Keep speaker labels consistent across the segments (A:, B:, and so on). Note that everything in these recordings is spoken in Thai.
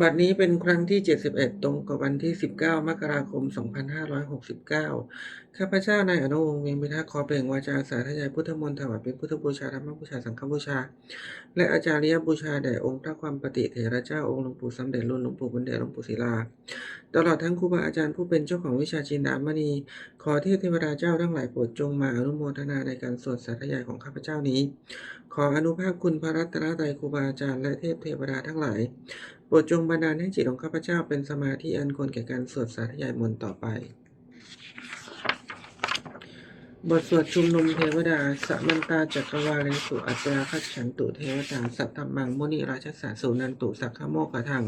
A: บัดนี้เป็นครั้งที่ 71 ตรงกับวันที่ 19 มกราคม 2569 ข้าพเจ้านายอนุวงศ์เวียงพิทักษ์ขอเปล่งวาจาสาธยายพุทธมนต์ถวายเป็นพุทธบูชาธรรมบูชาสังฆบูชา และอาจาริยบูชาแด่องค์พระความปฏิเถระเจ้าองค์หลวงปู่สำเร็จรุ่นหลวงปู่บุญเดชหลวงปู่ศิลา ตลอดทั้งครูบาอาจารย์ผู้เป็นเจ้าของวิชาจินดามณี ขอเทพเทวดาเจ้าทั้งหลายโปรดจงมาอนุโมทนาในการสวดสาธยายของข้าพเจ้านี้ ขออนุภาพคุณพระรัตนตรัยครูบาอาจารย์และเทพเทวดาทั้งหลาย โปรดจงบันดาลให้จิตของข้าพเจ้าเป็นสมาธิอันควรแก่การสวดสาธยายมนต์ต่อไป บทสวดชุมนุมเทวดาสัมมันตาจักรวาเลสุอัตราคัจฉันตุเทวตาสัตตมังมุนิราชสาสุนันตุสักขโมกขทัง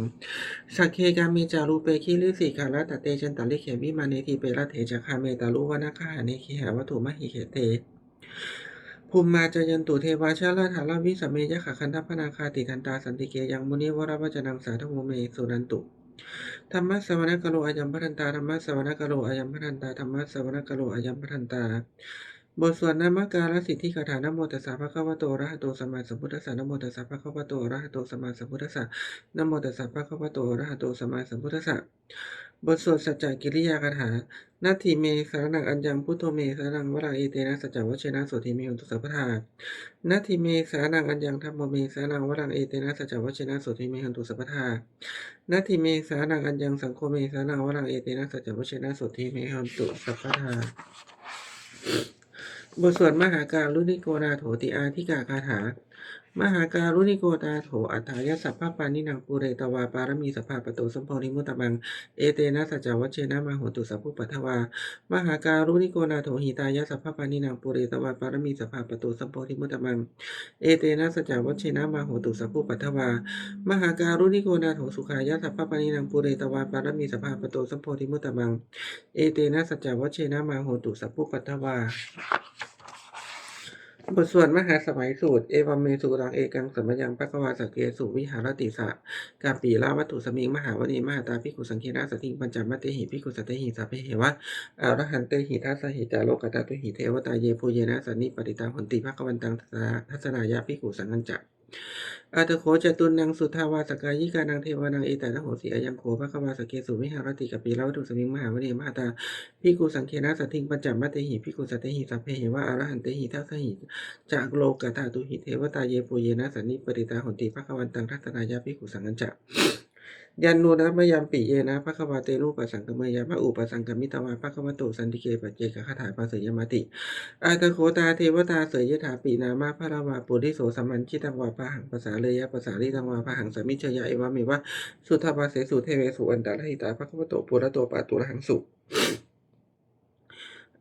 A: สักเคกามีจารูเปคิลิสิกาลตเตจันตลิเขวิมาเนทีเปรเถจคาเมตาลุวนาคาหาเนคิหาวัตถุมหิเขเต ภูมิมาจยันตุเทวาชาลาถาลาวิสเมยะขะคันทัพนาคาติทันตาสันติเกยังมุนิวรวัจนังสาธโมเมสุนันตุธรรมะสวนกโลอายัมพันตาธรรมะสวนกโลอายัมพันตาธรรมะสวนกโลอายัมพันตา บทสวดนามการสิทธิคาถานโมตัสสะภะคะวะโตระหะโตสัมมาสัมพุทธัสสะนโมตัสสะภะคะวะโตระหะโตสัมมาสัมพุทธัสสะนโมตัสสะภะคะวะโตระหะโตสัมมาสัมพุทธัสสะ บทสวดสัจจกิริยาคาถานาทีเมสารนังอัญญังพุทโธเมสารนังวราเอเตนะสัจจวัชเชนะโสติเมหุตุสัพพทานาทีเมสารนังอัญญังธัมโมเมสารนังวรังเอเตนะสัจจวัชเชนะโสติเมหุตุสัพพทานาทีเมสารนังอัญญังสังโฆเมสารนังวรังเอเตนะสัจจวัชเชนะโสติเมหุตุสัพพทาบทสวดมหาการุณิโกนาโถติอาธิกาคาถา มหาการุณิโกนาโถอัฏฐายสัพพปานินังปุเรตวาปารมีสภาปโตสัมโพธิมุตตมัง เอเตนะสัจวัชเชนะมาหตุสัพพุปัทวา มหาการุณิโกนาโถหิตายสัพพปานินังปุเรตวาปารมีสภาปโตสัมโพธิมุตตมัง เอเตนะสัจวัชเชนะมาหตุสัพพุปัทวา มหาการุณิโกนาโถสุขายสัพพปานินังปุเรตวาปารมีสภาปโตสัมโพธิมุตตมัง เอเตนะสัจวัชเชนะมาหตุสัพพุปัทวา บทสวดมหาสมัยสูตร เอวัมเมสุรังเอกังสัมยังปัสวาสกเกสุวิหารติสะกาปีลาวัตถุสมิงมหาวณีมหาตาพิกุสังเคนาสติงปัญจมัตเตหิพิกุสัตเตหิสัพเพเหวะอรหันเตหิทัสสะหิจาโลกตาตุหิเทวตาเยภูเยนะสันนิปติตังหนติภควันตังทัศนายะพิกุสังกัญจ อาตโคจตุนังสุทาวาสกายิกานังเทวานังเอต่ละโหสีอายังโขพระคมาสเกสุวิหารติกาปีลาวัตถุสมิงมหาวเนมาตาพิกขุสังเคนะสัตถิงปัญจมัตเตหิพิกขุสัตเตหิสัพเพเหวะอรหันเตหิทัสหิจากโลกตาตุหิเทวตาเยปุเยนะสันนิปริตาหนติภควันตังทัตนายาพิกขุสังกัญจะ ยันโนนะมะยามปิเยนะภควาเตนุปัสสังกมยามะอุปัสสังกมิตวาภควโตสันติเกปัจเจกคาถาปาเสยมติอาตโคตาเทวตาเสยยถาปีนามาพระราวาปุริโสสัมมันชิตังวาปะหังภาษาเลยะภาษาลิตังวาปะหังสมิชยะเอวะเมวะสุทธาภาเสสุเทเวสุอันตรหิตาภควโตปุระโตปาตุระหังสุ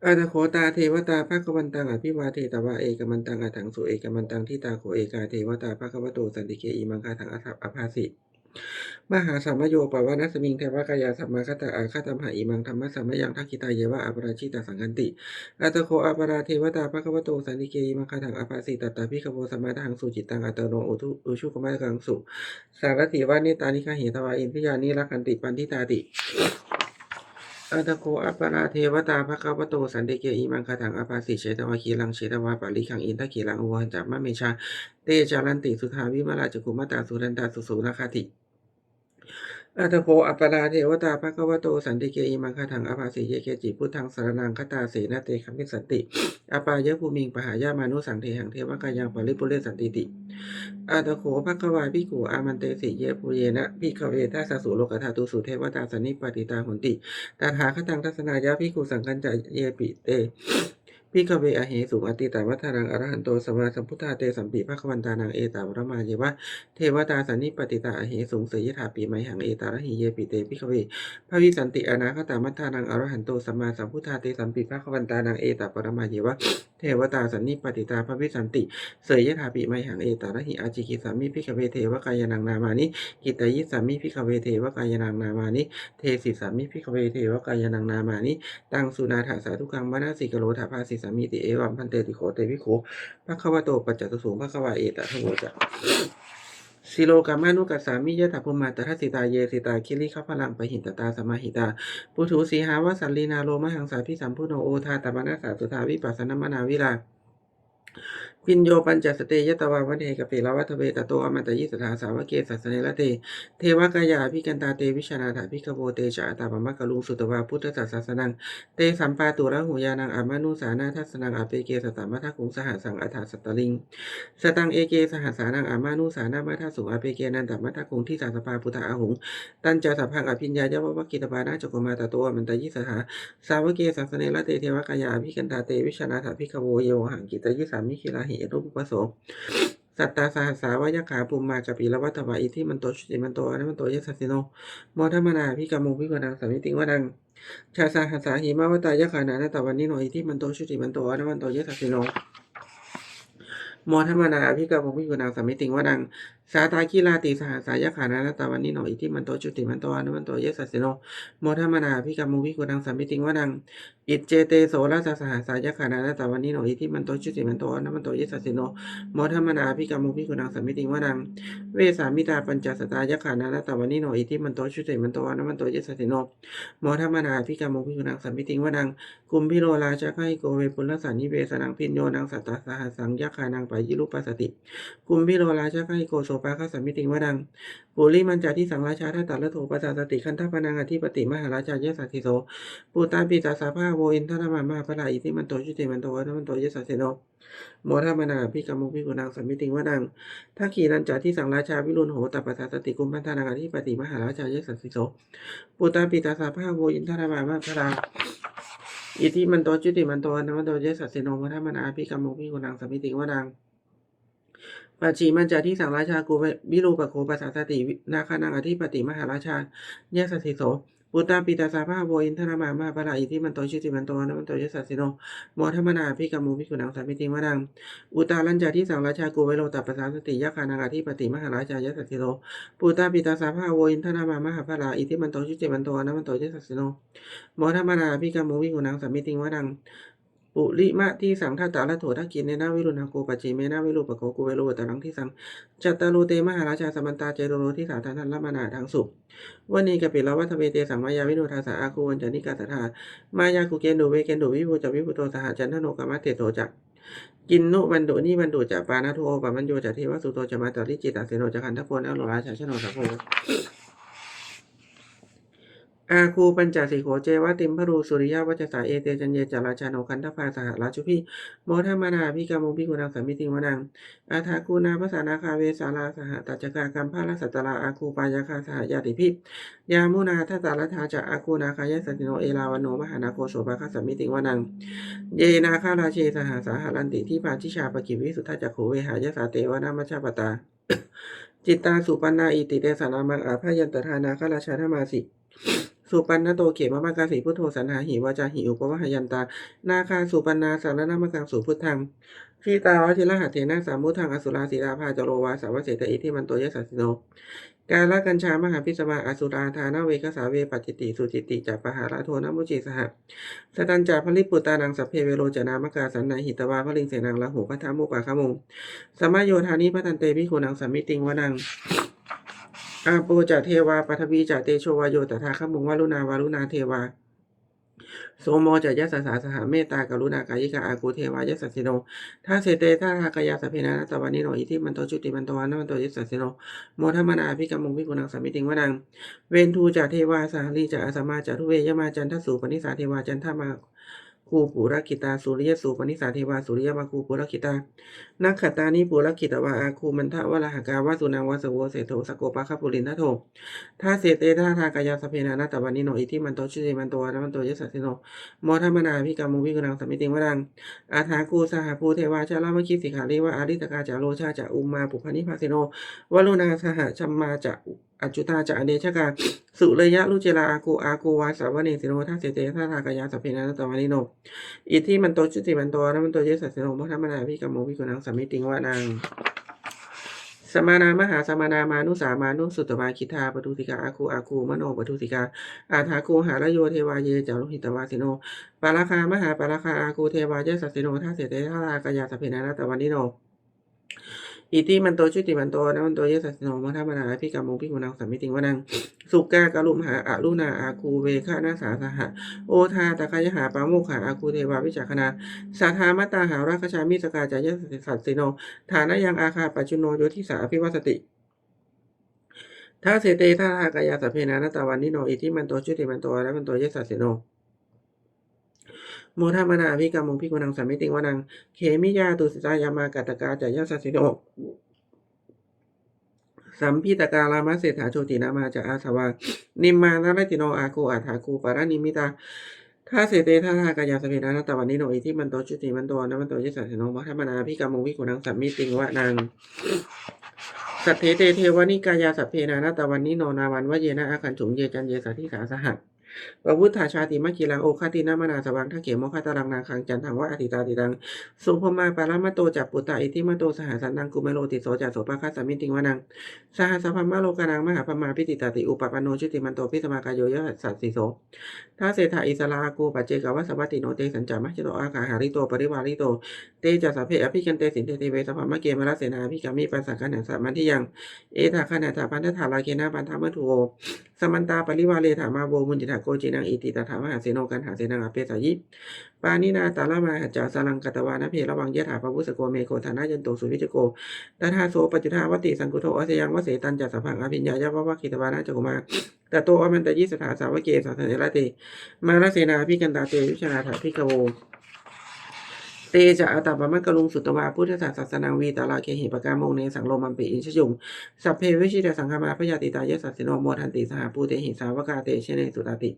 A: อาตโคตาเทวตาภควันตังอภิวาเทตวะเอกมันตังอัถังสุเอกมันตังทิตาโคเอกาเทวตาภควโตสันติเกอิมังคาถังอัฐอภาสิ มหาสัมมโยปวานัสมิงเทวกายาสัมมาคตาอาคาตัมหาอิมังธรรมะสัมมยังทักขิตาเยวะอัปราชิตาสังกันติอัตโคอัปราเทวตาภควโตสันติเกอิมังคาถังอภาสิตตาภิกขโวสัมมาทังสุจิตตังอัตโนอุทุอุชุกมะกังสุสารถิวานิตานิคาเหตวาอินทิยานิรักันติปันทิตาติอัตโคอัปราเทวตาภควโตสันติเกอิมังคาถังอภาสิเชตวาคีลังเชตวาปาลิขังอินทกีลังอุวันจัมมะเมชาเตจารันติสุทาวิมาลาจุกุมตาสุรันตาสุสุนาคาติ อัตโคอัปปราเทวตาภควโตสันติเกอิมังคถังอภาสิเยเกจิพุทธังสารนังคตาเสนาเตคัมมิสันติอปายะภูมิงปหายามานุสังเทหังเทวกายังปริปุเรสันติติอาตโขภควาภิกขุอามันเตสิเยปุเยนะภิกขเวทัสสะสุโลกธาตุสุเทวตาสนนิปติตาหุนติตถาคตังทัศนายะภิกขุสังกัญจะเยปิเต พิกเวอเหสุอติตาวัฏรังอรหันโตสมมาสัมพุทธาเตสัมปิภควันตานังเอตาวรมาเยวะเทวตาสันนิปติตาอเหสุงเสยถาปีไมหังเอตาระหิเยปิเตพิกเวพระวิสันติอนาคตามัทธานังอรหันโตสัมมาสัมพุทธาเตสัมปิภควันตานังเอตาปรมาเยวะเทวตาสันนิปติตาภวิสันติ เสยยถาปิไมหังเอตาระหิอาจิกิสามิพิกเวเทวกายนังนามานิกิตายิสามิพิกเวเทวกายนังนามานิเทสิสามิพิกเวเทวกายนังนามานิตังสุนาถาสาธุกังมนาสิกโลถาภาสิสามิติเอวัมพันเตติโขเตวิโขภควโตปัจจตุสูงพระขวาเอตะทโวจะ สิโลกามานุกัสสามิยะถาภูมาตทัสสิตาเยสิตาคิริขพลังปหินตตาสมาหิตาปุถุสีหาวสันลีนาโลมหังสาพิสัมพุโนโอทาตมนาสาสุทาวิปัสสนมนาวิลา พินโยปัญจสเตยตวาวันเทกเปิลวัตเวตโตอมันตยิสถาสาวเกสัสเนละเต เทวกายาพิกันตาเตวิชนาถาพิกโวเตชะตาปมะกะลุงสุตวาพุทธศาสนัง เตสัมปาตุระหูยานังอามานุสานาทัสนังอาเปเกสตามะทคุงสหสังอัฏฐสัตตลิง สตังเอเกสหัสสานังอามานุสานามาทัสุอาเปเกนันตมะทคุงที่สาสปาพุทธาหุงตันจาสัพพังอภิญญายะวะวะกิตปานาจโกมาตโตอมันตยิสหาสาวเกสัสเนละเตเทวกายาพิกันตาเตวิชนาถาพิกโวเยวหังกิตยิสามคิลาหิรูปปโสสัตตาสหัสสาวายขาปุมมากะปิละวัตถวะอิที่มันโตชุติมันโตอนัมันโตยสัสสิโนมอธรรมนาพิกามุพิวนังสามิติงวดังชาสาหัสสาหิมาวตายะขานานาตวันนิโนอิที่มันโตชุติมันโตอนัมันโตยสัสสิโนมอธรรมนาพิกามุพิวนังสามิติงวดัง สาตาคิลาติสหสายขานานาวันนิโนอิทิมันโตชุติมันโตอนัมันโตเยสัสโนโมทัมนาพิกามุพิวนังสามิติงวดังอิจเจเตโสราสสหสายขานานาวันนิโนอิทิมันโตชุติมันโตอนัมันโตเยสัสโนโมทัมนาพิกามุพิกุณังสัมมิติงวดังเวสามิตาปัญจสตายขานาลตวันนิโนอิทิมันโตชุติมันโตอนัมันโตเยิสสโนโมทัมนาพิกามุพิกุณังสัมมิติงวดังกุมพิโรราชะไคโกเวปุลสันนิเวสนังพินโยนังสัตตาสหัสังยขานังปายิรุปัสสติกุมพิโรราชะไคโกโสปาคสัมมิติวดังปุริมันจาที่สังราชาทัตตะละโถปัสสสติคันทปนังอธิปติมหาราชายสัสสิโสปูตาปิตาสาภาโวอินทรมามาพระลาอิทิมันโตชุติมันโตนัมันโตยิสสติโนโมทัมมนาพิกามุพิกุณังสัมมิติวดังทักขีนันจาที่สังราชาวิรุณโหตัปปะสสติกุมพันธนาการที่ปฏิมหาราชายสัสสิโสปุตตาปิตาสาภาโวอินทรามามาพราอิทิมันโตจุติมันโตอนมันโตเยสัสสิโนโมทัมมนาพิกามุพิกุณังสัมมิติงวดัง ปัจฉิมันจาที่สังราชากุวิรูปโคปัสสาสตินาคานังอธิปติมหาราชายสัสสิโสปุตตาปิตาสาภาโวอินทรามามาปะลาอิทิมันโตชิติมันโตนะมันโตยสัสสิโนโมทัมมนาพิกามุพิกุณังสัมมิติงวดังอุตาลัญจาที่สังราชากูไวโรตัปะสาสติยะคานาอาธิปติมหาราชายะสัสสิโลปูตาปิตาสาภาโวอินทนามามหาภาลาอิทิมันโตชุติมันโตนะมันโตยสัสสิโลโมทัมมนาพิกามุวิกุณังสัมมิติงวดัง ปุริมะที่สังทัตตาละโถทักกินในนาวิรุณาโกปัจจิเมนาวิรูปโกกูเวโรตาลังที่สังจัตตาโลเตมหาราชาสมันตาเจโรโรที่สาธาทันละมานาทางสุวันนี้กปิลวัฒเวเตสังมายาวิโนทาสาอาคูวันจานิกาสถามายาคุเกนโดเวเกนโดวิภูจวิภูโตสหจันทโนกามะเตโตจักกินนุบันโดนี่บันโดจะปานาโทปะมันโยจะเทวสุโตจะมาตริจิตาเสโนจะคันทโพนอโลราชาชโนสัพโพ อาคูปัญจสิโขเจวะติมพรูสุริยวัจสาเอเตจันเยจาราชาโนคันทภาสหราชุพีโมทัมานาพิกามุพิกุณังสัมมิติวนังอาทาคูนาภาษานาคาเวสาราสหตัจกากัมพาลสัตตราอาคูปายาคาสหยาติพิยามุนาทัตตาลทาจะอาคูนาคายสัติโนเอลาวโนมหานาโคโสภาคสัมมิติวนัง เยนาคาราเชสหสาหรันติที่ปาชิชาปกิวิสุทธาจักโขเวหายสาเตวนามัชฌปตา จิตตาสุปันนาอิติเตสานามังอาภายันตทานาคาราชาธมาสิ สุปันนโตเขมมากาสีพุทโธสันหาหิวาจาหิอุปวะหยันตา นาคาสุปันนาสารนามกังสุพุทธังชีตาวชิระหัตเถนะสามุทังอสุราสีราภาจโรวาสาวเสตอิทิมันโตยสัสโน การละกัญชามหาพิสมาอสุราธานาเวกสาเวปัจจิติ สุจิติจัปหาราโทนมุจิสหสตันจาพลิปุตตานังสัพเพเวโรจนามกาสันนาหิตวาพลิงเสนังละหูพัทธามุปะขมุงสมโยธานิพัตันเตพิคุนังสัมมิติงวนัง อาโปจะเทวาปัทวีจะเตโชวายโยตถาคมุงวารุณาวารุณาเทวาโสโมจะยัสสาสหาเมตตากรุณากายิกาอากูเทวายสสสิโนท่าเสเตท่าทากายาสเพนานตวานิโนอิทิมันโตจุติมันโตวานะมันโตยัสสสิโนโมทัมมนาภิกรรมุงพิกุณังสัมมิติงวนัง เวนทูจะเทวาสาลีจะอาสมาจะทุเวยมาจันทสูปนิสาเทวาจันทมา คูปุรกิตาสุริยสูปนิสาเทวาสุริยมาคูปุรกิตานักขตานิปุรกิตวาอาคูมันทะวะละหกาวาสุนังวาสโวเสโทสโกปะคปุรินทโทท่าเสเตท่าทากายาสเพนานาตวานิโนอิทิมันโตชุติมันโตนะมันโตยสัสสิโนโมทัมมนาพิกามุพิกุนังสมมิติงวดังอาถากูสหภูเทวาชาลามคิสิขาริวะอาริตกาจาโลชาจะอุมมาปุพนิพาสิโนวลุนาสหชัมมาจะ อจุตาจะอเนชกาสุเลยะลุเจลาอากูอากูวาสาวเนสิโนท่าเสเตท่าทากายาสัพเพนานาตวานิโนอิทธิมันโตชุติมันโตนะมันโตเยสัสสโนมทัมมนาพิกรรมโมพิกุนังสัมมิติงวานังสมานามหาสมานามานุสามานุสุตวาคิทาปทุติกาอาคูอาคูมโนปทุติกาอาทาคูหารโยเทวาเยจารุหิตวาสิโนปาราคามหาปาราคาอาคูเทวาเยสัสสิโนท่าเสเตท่ารากายาสัพเพนานาตวันนิโน อิติมันโตชุติมันโตนะมันโตเยสัสโนมัทธมนาพิกรรมงพิกุณังสัมมิติงวนังสุกากะลุมหาอารุณาอาคูเวคะนาสาสหะโอทาตะคายหาปาโมกขาอาคูเทวาวิจักขณาสาธามตาหาราคชามิสกาจายสัสสิโนฐานะยังอาคาปัจจุโนโยทิสาอภิวัสติท้าเสเตท่าหากายาสพเพนานาตาวันนิโนอิทิมันโตชุติมันโตและมันโตเยสัสสิโน โมทามนาภิกรรมงพิกุณังสัมมิติงวนังเขมิยาตุสิตายามากัตกาจายสัสสิโนสัมพิตการามาเศรษฐาโชตินามาจะอาสวา นิมมานารติโนอาคูอาถาคูปารานิมิตาท่าเสเตท่าทากายาสเพนานาตวันนิโนอิทิมันโตชุติมันโตนะมันโตเยสัสสิโนโมทมนาภิกรรมงพิกุณังสัมมิติงวนังสัทเทเตเทวานิกายาสัพเพนานาตวันนิโนนาวันวะเยนะอาคันถุงเยจันเยสาธิสาสหัส ปวุฒาชาติมะกีรังโอคาตินามนาสวังทักเขมโมคาตารังนาคังจันทังวะอติตาติตังสุภมาปารามโตจัปปุตตาอิทิมโตสหสันนังกุเมโลติโสจัสโสปะคัสสมิติงวะนังสหสพมะโลกานังมหาพมาพิติตาติอุปปปโนชุติมันโตพิสมากายโยยสัสสิโสท้าเศรษฐาอิสลาโกปัจเจกวัสวัตติโนเตสัญจามะจโตอาคาหาริโตปริวาริโตเตจัสสะเพอภิกันเตสินเตเตเวสภามะเกมะระเสนาภิกามิปัสสะกันังสัมมันทิยังเอถาคณาถาพันธถาลาเกนาปันธามะทุโวสมันตาปริวาเลถามาโวมุนจิตาโกกจินังอิติตถามหาเสโนกันหาเสนังอเปสายิปานินาตาลามาหัจจาสลังกตวานะเพระวังยะถาปะวุสโกเมโกธานะยันโตสุวิจโกตถาโสปัจจุทาวติสังกุโทอสยังวเสตันจัสสะพังอภิญญายะวะวะคิตวานะจกุมาตโตอมันตยิสถาสาวเกสาสนิระเตมาลเสนาพิกันตาเตวิชนาถาพิกโว เตจะอาตาปะมะกลุงสุตตวาพุทธศาสสนาวีตาลาเคหิปกามงในสังโลมันปีอินชยุงสัพเพวิชิตสังฆมาพยาติตายสัสสิโนโมทันติสหปูเตหิสาวกาเตเชเนสุตติ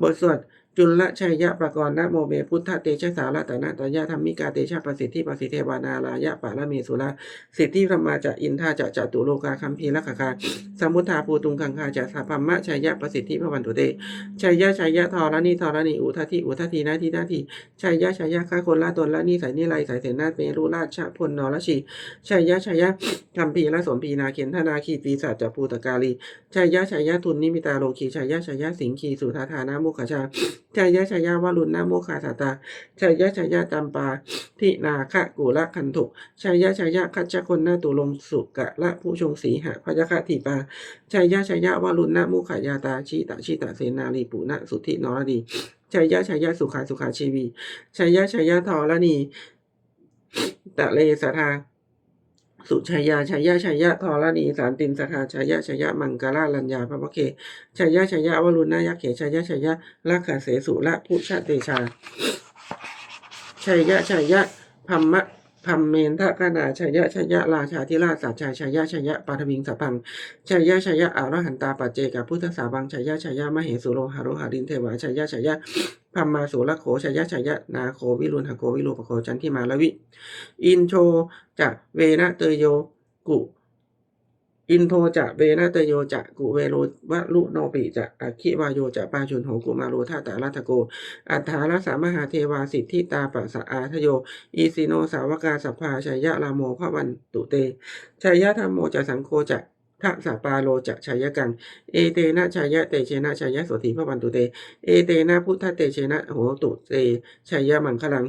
A: บทสวด จุลชัยยะปะกรณ์นะโมเมพุทธเตชะสาระตนะตายะธรรมิกาเตชะประสิทธิประสิทธิวานาลายะปะละเมสุราสิทธิธรรมาจะอินทาจะจตุโลกาคัมภีรคคาสมุทธาภูตุงคังคาจะสัพพมะชัยยะประสิทธิพระวันตุเตชัยยะชัยยะทอระนีทอระนีอุทธิอุทธินาทีนาทีชัยยะชัยยะข้าคนละตนละนี่ใสนี่ไรใส่เสนาเมรุราชพลนรชีชัยยะชัยยะคัมภีละสมพีนาเขียนธนาคีปีศาจจะภูตกาลีชัยยะชัยยะทุนนิมิตาโลคีชัยยะชัยยะสิงคีสุธาธานามุขชาชัยยะชัยยะวรุณนาโมคาสาตาชัยยะชัยยะจัมปาทินาคะกุละคันถุชัยยะชัยยะคัจจคนนาตุลงสุกะละผู้ชงสีหะพยคะทีปาชัยยะชัยยะวรุณนามุขายาตาชิตาชิตาเสนาลีปุณะสุทธินรดีชัยยะชัยยะสุขาสุขาชีวีชัยยะชัยยะทอรณีตะเลสทา สุชัยาชัยยะชัยยะทอรณีสารตินสทาชัยยะชัยยะมังกราลัญญาพระวะเคชัยยะชัยยะวรุณนายักเขชัยยะชัยยะลักขะเสสุละพุชเตชาชัยยะชัยยะพัมมะพัมเมนทกนาชยยะชยยะราชาธิราชสัจชัยชยยะชยยะปาทวิงสัพพังชยยะชยยะอรหันตาปัจเจกพุทธสาบังชยยะชยยะมเหสุโลหะโรหะรินเทวาชยยะชัยยะ พัมมาสุละโขชัยยะชัยยะนาโควิรุณหโกวิรูปโคจันทิมาลวิ อินโชจะเวนะเตโยกุอินโทจะเวนะเตโยจะกุเวโรวะลุโนปิจะอคิวายโยจะปาชุนโหกุมาโรธาตาลัทโก อัฏฐารสามหาเทวาสิทธิตาปัสสะอาทโย อีสิโนสาวกาสัพพาชัยยะลาโมพระวันตุเตชัยยะธรรมโมจะสังโฆจะ ทะสปาโลจะชัยะกัง เอเตนะชัยยะเตเชนะชัยยะโสติพระวันตุเต เอเตนะพุทธเตเชนะโหตุเตชัยะมังคลัง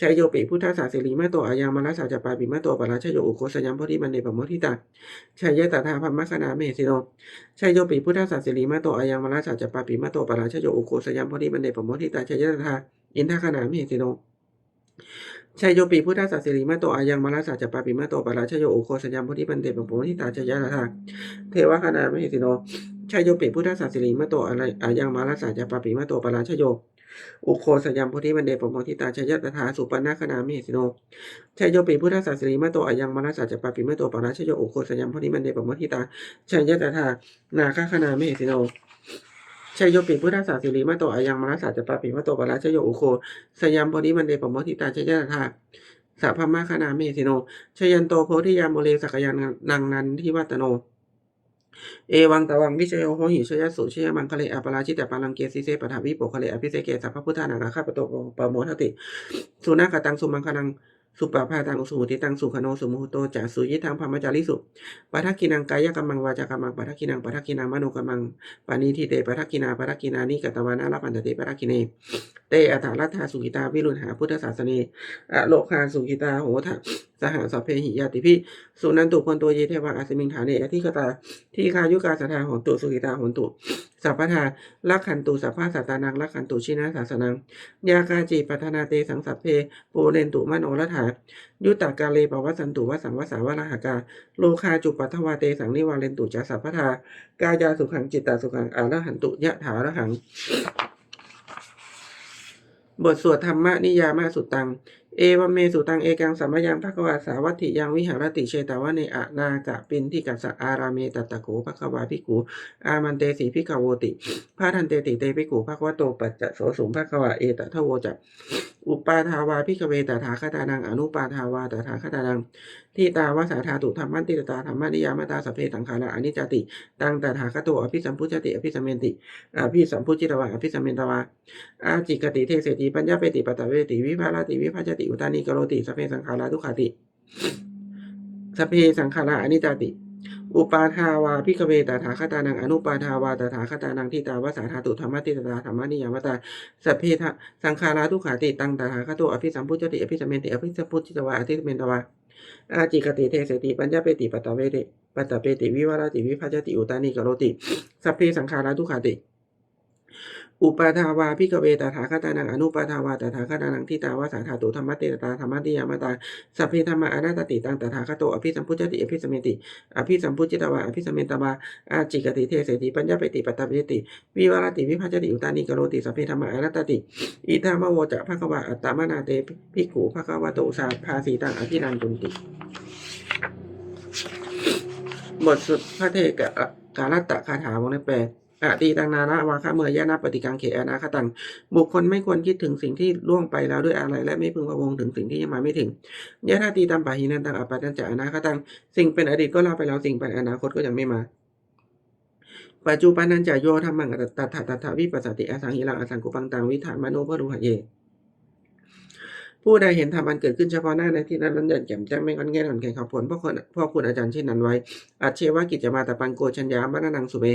A: ชัยโยปิพุทธศาสิริมาโตอายังมาลสาจปาปิมาโตปราชโยอุโคสยัมพธิมันเนปะโมทิตาชัยยะตถาพัมมะคณาเมสิโนชัยโยปิพุทธศาสิริมาโตอายังมาลสาจปาปิมาโตปราชโยอุโคสยัมพธิมันเนปะโมทิตาชัยยะตถาอินทคณาเมสิโน ชัยโยปิพุทธศาสิริมาโตอายังมาลสาจะปาปิมาโตปะราชโยโอโคสยัมพุทธิมันเนปะโมทิตาชยยะตถาเทวคณาเมสิโนชัยโยปิพุทธศาสิริมาโตอะไรอายังมาลสาจะปาปิมาโตปะราชโยอุโคสยัมพุทธิมันเดปโมทิตาชยตถาสุปนาคนามิเหสิโนชยโยปิพุทธศาสรีมะโตอายังมนัสสะจะปาปิมะโตปาราชโยอุโคสยัมพุทธิมันเดปโมทิตาชยตถานาคคนามิเหสิโน ชยโยปิพุทธศาสรีมะโตอายังมนัสสะจะปาปิมะโตปราชโยอุโคสยัมพุทธิมันเดปโมทิตาชยตถาสัพพมะคนามิเหสิโนชยันโตโพธิยามโมเลสักยันนังนันทิวัตโน เอวังตะวังวิชโยโหหิชยสุชยมังคะเลอปราชิตปาลังเกสิเสปะทาวิโปคะเลอภิเสเกสัพพพุทธานาคาปโตปโมทติสุนาคตังสุมังคลัง สุปปาพาตังสุหุติตังสุขโนสุมุโตจะสุยิทังพรหมจาริสุปัทกินังกายกัมมังวาจากัมมังปัทกินังปัทกินังมโนกัมมังปานิทิเตปัทกินาปัทกินานิกตวานาลปันตเตปัทกิเนเตอัฏฐรัตถาสุขิตาวิรุณหาพุทธศาสเนอโลคาสุขิตาโหทสหสเพหิยาติพิสุนันตุคนตัวเยเทวะอาสมิงฐานเนอธิกตาที่คายุกาสถาหนตุสุขิตาหนตุสัพพทาลักขันตุสัพพะสัตตานังลักขันตุชินะศาสนังยากาจิปัทนาเตสังสัพเพปูเรนตุมโนรัฐายุตตากาเลปวัสสันตุวสังวสาวรหกา โลคาจุปัทวาเตสังนิวาเรนตุจัสสัพพทากายาสุขังจิตตาสุขังอารหันตุยะถาระหัง บทสวดธรรมนิยามสุตัง เอวเมสุตังเอกังสัมยังภควาสาวัตถิยังวิหารติเชตาวะเนอะนากะปินที่กัสสะอาราเมตตะโขภควาภิกขุอามันเตสีภิกขโวติพาทันเตติเตภิกขุภควโตปัจจโสสุภควาเอตทะโวจะอุปาทาวาภิกเวตถาคตานังอนุปาทาวาตถาคตานังที่ตาวาสาธาตุธรรมันติตาธรรมนิยามตาสพเพสังขาราอนิจติ ตังตถาคโตอภิสัมพุจติอภิสัมเมนติอภิสัมพุจิตวาอภิสัมเมนตวาอาจิกติเทเสติปัญญาเปติปตตะเวติวิภาลติวิภาจติอุตานิกโรติสพเพสังขาราทุกขาติสพเพสังขาราอนิจจติ อุปาทาวาพิกเวตาถาคตานังอนุปาทาวาตถาคตานังทิตาวาสาธาตุธรรมติตตาธรรมนิยามตาสัพเพสังขาราทุกขาติตังตถาคโตอภิสัมพุจติอภิสัมเมนติอภิสัมพุจิตวาอธิเมนตวาอาจิกติเทเสติปัญญาเปติปตตะเวติปตตะเปติวิวารติวิภาจติอุตานิกโรติสัพเพสังขาราทุกขาติ อุปาทาวาพิกเวตถาคตานังอนุปาทาวาตถาคตานังทิตาวาสาธาตุธรรมติตตาธรรมติยามตาสัพเพธรรมาอนัตติตังตถาคโตอภิสัมพุจติอภิสมเมติอภิสัมพุจิตวาอภิสมเมตวาอาจิกติเทเสติปัญญาเปติปัตตะเปติวิวารติวิภาจติอุตานิกโรติสัพเพธรรมาอนัตติอิทามโวจะภควาอัตตมนาเตภิกขุภควาโตสาภาสีตังอภินันตุนติ บทสุดพระเทกะกาลัตตะคาถาวงเล็บแปด อะตีตังนานะวาคะเมยยะนะปฏิกังเขอนาคตัง บุคคลไม่ควรคิดถึงสิ่งที่ล่วงไปแล้วด้วยอะไร และไม่พึงประวงถึงสิ่งที่ยังมาไม่ถึงยะธาตีตามปะหินันตังอปัตตัญจะอนาคตัง สิ่งเป็นอดีตก็ลาไปแล้วสิ่งเป็นอนาคตก็ยังไม่มาปัจจุบันนันจะโยธรรมังตัตถะตถะวิปัสสติอสังหิรังอสังกุปังตังวิถามโนพรุหะเย ผู้ใดเห็นธรรมอันเกิดขึ้นเฉพาะหน้าในที่นั้นนั้นเด่นแจ่มแจ้งไม่งอนแง่นอนแข่งขับผลเพราะคนพราะคุณอาจารย์เช่นนั้นไว้อัจเชวะกิจจะมาตะปังโกชัญญาบานานังสุเม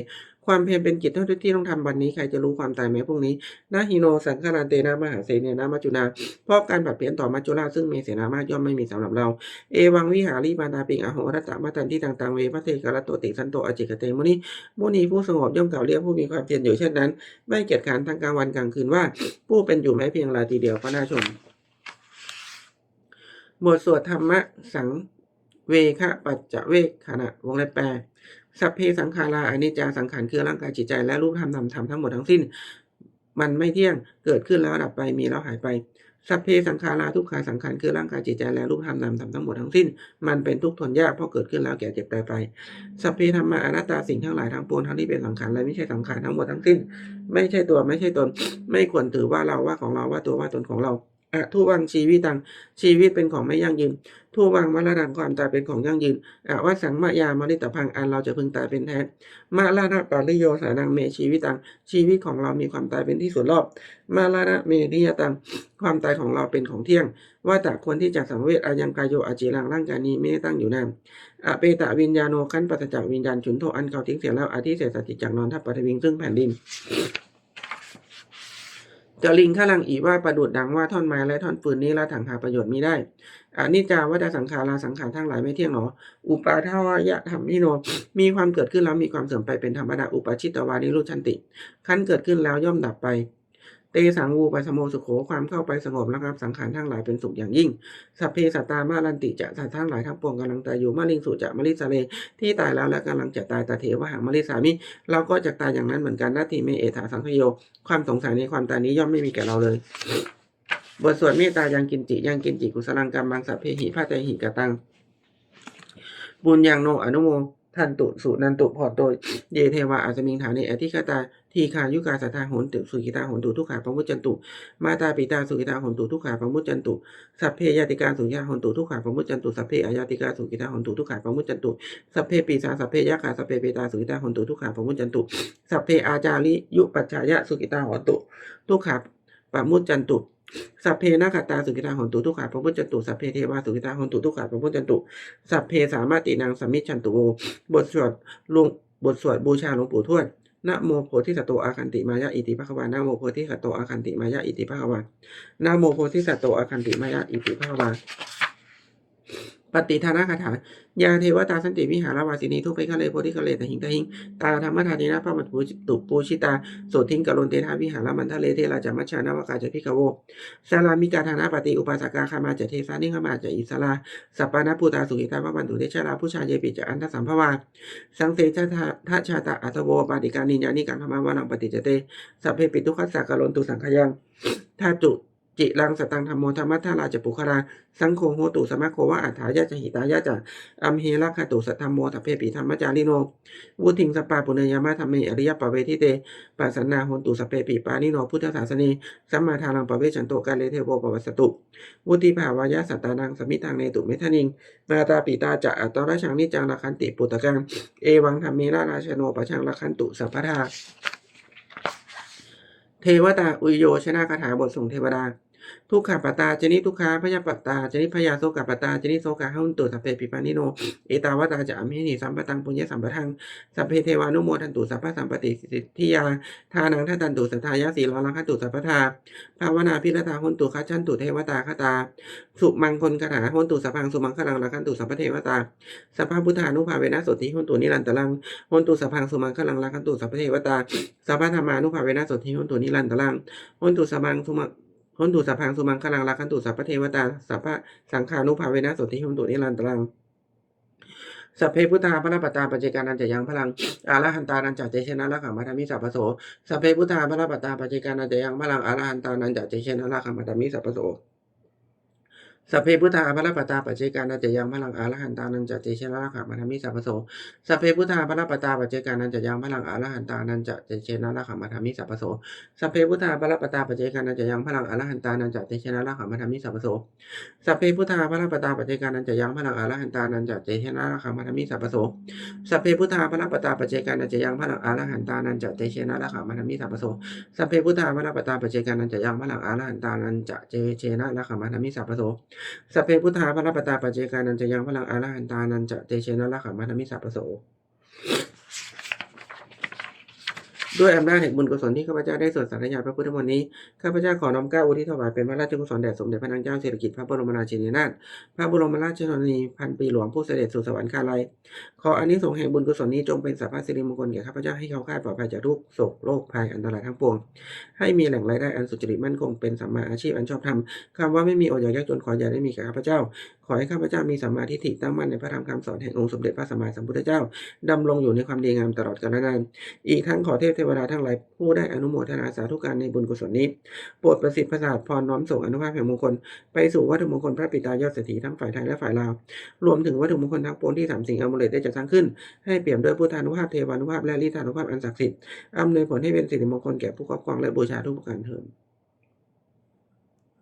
A: ความเพียรเป็นกิจเท่าที่ต้องทำวันนี้ใครจะรู้ความตายแม้พรุ่งนี้นาฮิโนสังฆารันเตนะมหาเสเนนะมัจจุนาเพราะการผัดเปลี่ยนต่อมัจจุราซึ่งมีเสนามากย่อมไม่มีสำหรับเรา เอวังวิหาริมานาปิงอโหรัตตมาตันที่ต่างๆเวพระเทกรตโตติสันโตอจิกเตมุนีมุนีผู้สงบย่อมกล่าวเรียกผู้มีความเพียรอยู่เช่นนั้น ไม่เกียจขานทั้งกลางวันกลางคืนว่า ผู้เป็นอยู่แม้เพียงราทีเดียวก็น่าชม บทสวดธรรมะสังเวคะปัจจเวกขณะวงเล็บแปลสัพเพสังขาราอนิจจาสังขารคือร่างกายจิตใจและรูปธรรมนามธรรมทั้งหมดทั้งสิ้น มันไม่เที่ยงเกิดขึ้นแล้วดับไปมีแล้วหายไปสัพเพสังขาราทุกขาสังขารคือร่างกายจิตใจและรูปธรรมนามธรรมทั้งหมดทั้งสิ้น มันเป็นทุกข์ทนยากเพราะเกิดขึ้นแล้วแก่เจ็บตายไปสัพเพธรรมาอนัตตาสิ่งทั้งหลายทั้งปวงทั้งที่เป็นสังขารและไม่ใช่สังขารทั้งหมดทั้งสิ้น ไม่ใช่ตัวไม่ใช่ตน ไม่ควรถือว่าเราว่าของเราว่าตัวว่าตนของเรา อทุวังชีวิตังชีวิตเป็นของไม่ยั่งยืน ทุวังมรณะความตายเป็นของยั่งยืนอว่าสังมะยามริตพังอันเราจะพึงตายเป็นแท้มาลานะปาริโยสานังเมชีวิตังชีวิตของเรามีความตายเป็นที่สุดรอบ มาลานะเมริยตังความตายของเราเป็นของเที่ยง ว่าแต่ควรที่จะสังเวชอายังกายโยอาจิรังร่างกายนี้ไม่ได้ตั้งอยู่นานอเปตะวิญญาโนขันปัจจากวิญญาณฉุนโทอันเขาทิ้งเสียแล้วอาทิเศษสติจากนอนทับปฐวิงซึ่งแผ่นดิน จะลิงข้าลังอีว่าประดุดดังว่าท่อนไม้และท่อนฟืนนี้ละถังหาประโยชน์มิได้อานิจจาวัฏสังขาราสังขารทั้งหลายไม่เที่ยงหนอ อุปาทาวายะธรรมนิโน มีความเกิดขึ้นแล้วมีความเสื่อมไปเป็นธรรมดาอุปาชิตวานิรุชันติ ขั้นเกิดขึ้นแล้วย่อมดับไป เตสังวูปัสสโมสุโขความเข้าไปสงบระงับสังขารทั้งหลายเป็นสุขอย่างยิ่ง สัพเพสัตตามาลันติจะสัตว์ทั้งหลายทั้งปวงกำลังตายอยู่มาลิงสุจะมลิสาเลที่ตายแล้วและกำลังจะตายตาเถวะหังมลิสามิ เราก็จะตายอย่างนั้นเหมือนกันนาทีเมเอถาสังคโย ความสงสัยในความตายนี้ย่อมไม่มีแก่เราเลยบทสวดเมตตายังกินจิยังกินจิกุสลังกรรมังสัพเพหิพาเตหิกตังบุญยังโนอนุโม ทันตุสุนันตุพอโตเยเทวะอาจมิงฐานิอธิคตาทีคายุกาสัทธาโหนตุสุขิตาโหนตุทุกขาปมุจจันตุ มาตาปิตาสุขิตาโหนตุทุกขาปมุจจันตุ สัพเพยติกาสุขิตาโหนตุทุกขาปมุจจันตุสัพเพอายาติกาสุขิตาโหนตุทุกขาปมุจจันตุ สัพเพปีสาสัพเพยะขาสัพเพเปตาสุขิตาโหนตุทุกขาปมุจจันตุ สัพเพอาจาริยุปัจจายะสุขิตาโหนตุ ทุกขาปมุจจันตุ สัพเพนาคตาสุกิตาหนตุทุกขาพระพุทธจตุสัพเพเทวาสุกิตาหนตุทุกขาพระพุทธจตุสัพเพสามารตินางสมมิชันตุโวบทสวดลุงบทสวดบูชาหลวงปู่ทวดนะโมโพธิสัตว์โตอาคันติมายะอิติภควานะโมโพธิสัตว์โตอาคันติมายะอิติภควานะโมโพธิสัตว์โตอาคันติมายะอิติภควา ปฏิทานาคาถายาเทวตาสันติวิหารวาสินีทุเปคะเลโพธิคะเลตหิงตหิง ตาธรรมธาตินะพระมัตุตุปูชิตาโสทิงกะลนเตทาวิหารมันทะเลเทราจามัชานาวกาจพิกโวสารามิกาธานาปฏิอุปาสกาคามาจะเทสานิขมาจะอิสลาสัปปานาปูตาสุขิตาพระบันตุเทชาลาผู้ชายเยปิจะอันทสัมภวาสังเสชาทาทัชชาตาอัตโวปาติการนิญานิการธรรมวานังปฏิจเตสัพเพปิตุขัสสะกะลนตุสังขยังทาจุ จิรังสตังธรรมโมธรรมัทธาราจะปุคราสังโฆโหตุสมะโคว่าอัฏฐายะจะหิตายะจะอัมเฮลักขตุสัทธรรมโมสัพเพปิธรรมจาริโนวุทิงสปาปุเนยามะธรรมเมอริยปะเวทิเตปัสสนาโหตุสัพเพปิปานิโนพุทธศาสนีสัมมาทารังปะเวชันโตกาเลเทโวปวัสสตุวุติภาวายะสัตตานังสมิทังเนตุเมทนิงมาตาปิตาจะอัตตราชังนิจังราคันติปุตตะกังเอวังธรรมเมราราชโนปะชังราคันตุสัพพทาเทวตาอุยโยชนะคาถาบทส่งเทวดา ทุกขาปตาจนิทุกขาพยาปตาจนิพยาโสกปตาจนิโสกาหุนตุสัพเพปิปานิโน เอตาวตาจะอมิหิสัมปตังปุญญสัมปทัง สัพเพเทวานุโมทันตุสัพพะสัมปติสิทธิยา ทานังทัตันตุสัทธายะสีลลังคตุสัพพทา ภาวนาพิรตาหุนตุคัจฉันตุเทวตาคตา สุมังคลคาถาหุนตุสัพพังสุมังคลังลักันตุสัพพเทวตา สัพพะพุทธานุภาเวนะสติหุนตุนิรันตลังหุนตุสัพพังสุมังคลังลักันตุสัพพเทวตา สัพพะธรรมานุภาเวนะสติหุนตุนิรันตลังหุนตุสัพพังสุมัง หนตุสัพพังสุมังคลังราขันตุสัพพเทวตาสัพพะสังขานุภาเวนะสติหนตุนิรันตรังสัพเพพุทธาพระปตตาปัจเจการันจะยังพลังอาราหันตานันจะเจชนะละขัมมาธามิสัพพโสสัพเพพุทธาพระปตตาปัจเจการันจะยังพลังอาราหันตานันจะเจชนะละขัมมาธามิสัพพโส สัพเพพุทธาพระปตตาปัจเจกานันจะยังพลังอารหันตานันจะเจชนะละขัมมาธมิสัพพโสสัพเพพุทธาพระปตตาปัจเจกานันจะยังพลังอารหันตานันจะเจชนะละขัมมาธมิสัพพโสสัพเพพุทธาพระปตาปัจเจกานันจะยังพลังอรหันตานันจะเตชนะละขัมมัทมิสัพพโสสัพเพพุทธาพระปตาปัจเจกานันจะยังพลังอรหันตานันจะเตชนะละขัมมัทมิสัพพโสสัพเพพุทธาพระปตาปัจเจกานัจยังพลังอรหันตานันจะเตชนะละขัมมัทมิสัพโสสัพเพพุทธาพระปตาปัจเจกานันจะยังพลังอรหันตานันจะเจชนะละขัมมัทมิสัพพโสสัพเพพุทธาพระปตาปัจเจกานันจะยังพลังอรหันตานันจะเตชนะละขามมัทมิสัพโส ด้วยอำนาจแห่งบุญกุศลที่ข้าพเจ้าได้สวดสาธยายพระพุทธมนต์นี้ ข้าพเจ้าขอน้อมเกล้าอุทิศถวายเป็นพระราชกุศลแด่สมเด็จพระนางเจ้าสิริกิติ์พระบรมราชินีนาถ พระบรมราชชนนีพันปีหลวงผู้เสด็จสู่สวรรคาลัย ขออานิสงส์แห่งบุญกุศลนี้จงเป็นสัพพะสิริมงคลแก่ข้าพเจ้าให้เขาคาดปลอดภัยจากทุกโศกโรคภัยอันตรายทั้งปวง ให้มีแหล่งรายได้อันสุจริตมั่นคงเป็นสัมมาอาชีพอันชอบธรรมคำว่าไม่มีอดอยากยากจนขออย่าได้มีแก่ข้าพเจ้า ขอให้ข้าพเจ้ามีสัมมาทิฏฐิตั้งมั่นในพระธรรมคำสอนแห่งองค์สมเด็จพระสัมมาสัมพุทธเจ้าดำรงอยู่ในความดีงามตลอดกาลนาน อีกทั้งขอเทพเทวดาทั้งหลายผู้ได้อนุโมทนาสาธุการในบุญกุศลนี้ โปรดประสิทธิ์ประสาทพรน้อมส่งอนุภาพแห่งมงคล ไปสู่วัตถุมงคลพระปิตายอดเศรษฐีทั้งฝ่ายไทยและฝ่ายลาว รวมถึงวัตถุมงคลทั้งปวงที่สามสิ่งอมุเลตได้จัดสร้างขึ้น ให้เปี่ยมด้วยพุทธานุภาพเทวานุภาพและลิธานุภาพอันศักดิ์สิทธิ์อำนวยผลให้เป็นสิริมงคลแก่ผู้ครอบครองและบูชาทุกประการเถิด